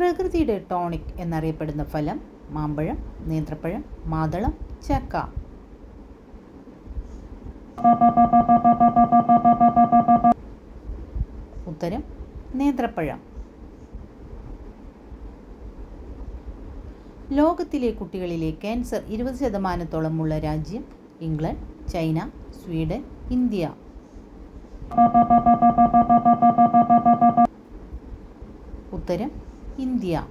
പ്രകൃതിയുടെ ടോണിക് എന്നറിയപ്പെടുന്ന ഫലം മാമ്പഴം നേന്ത്രപ്പഴം മാതളം ചക്ക. ഉത്തരം നേന്ത്രപ്പഴം. ലോകത്തിലെ കുട്ടികളിലെ ക്യാൻസർ ഇരുപത് ശതമാനത്തോളമുള്ള രാജ്യം ഇംഗ്ലണ്ട് ചൈന സ്വീഡൻ ഇന്ത്യ. ഉത്തരം ഇന്ത്യ.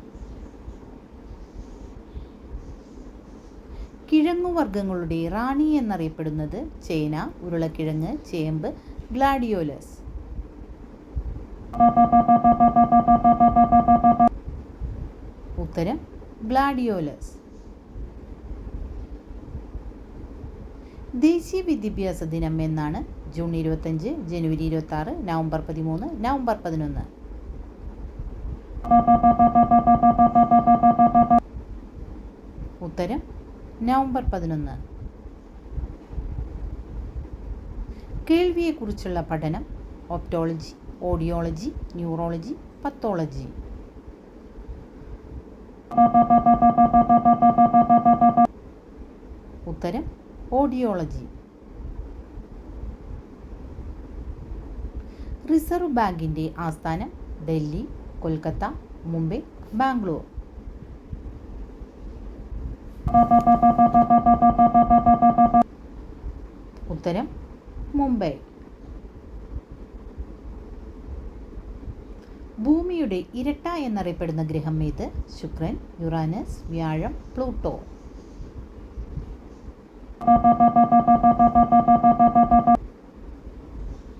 കിഴങ്ങുവർഗങ്ങളുടെ റാണി എന്നറിയപ്പെടുന്നത് ചേന ഉരുളക്കിഴങ്ങ് ചേമ്പ് ഗ്ലാഡിയോലസ്. ഉത്തരം ഗ്ലാഡിയോലസ്. ദേശീയ വിദ്യാഭ്യാസ ദിനം എന്നാണ് ജൂൺ ഇരുപത്തഞ്ച് ജനുവരി ഇരുപത്തി നവംബർ പതിമൂന്ന് നവംബർ പതിനൊന്ന്. ഉത്തരം നവംബർ പതിനൊന്ന്. കേൾവിയെക്കുറിച്ചുള്ള പഠനം ഒപ്റ്റോളജി ഓഡിയോളജി ന്യൂറോളജി പത്തോളജി. ഉത്തരം ഓഡിയോളജി. റിസർവ് ബാങ്കിന്റെ ആസ്ഥാനം ഡൽഹി കൊൽക്കത്ത മുംബൈ ബാംഗ്ലൂർ. ഉത്തരം മുംബൈ. ഭൂമിയുടെ ഇരട്ട എന്നറിയപ്പെടുന്ന ഗ്രഹം ഏത്? ശുക്രൻ യുറാനസ് വ്യാഴം പ്ലൂട്ടോ.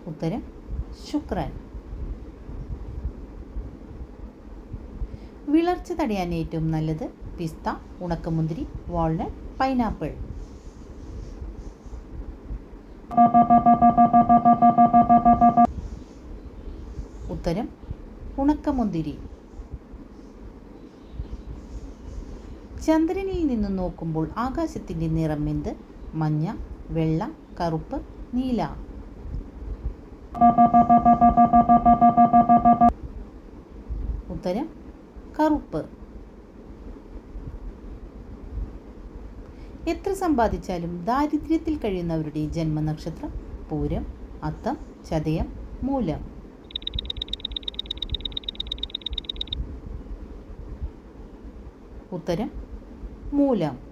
ഉത്തരം ശുക്രൻ. വിളർച്ച തടയാൻ ഏറ്റവും നല്ലത് പിസ്ത ഉണക്കമുന്തിരി വാൾനട്ട് പൈനാപ്പിൾ ഉത്തരം ഉണക്കമുന്തിരി. ചന്ദ്രനിൽ നിന്ന് നോക്കുമ്പോൾ ആകാശത്തിന്റെ നിറം എന്ത്? മഞ്ഞ വെള്ള കറുപ്പ് നീല. ഉത്തരം കറുപ്പ്. എത്ര സമ്പാദിച്ചാലും ദാരിദ്ര്യത്തിൽ കഴിയുന്നവരുടെ ജന്മനക്ഷത്രം പൂരം അത്തം ചതയം മൂലം. ഉത്തരം മൂലം.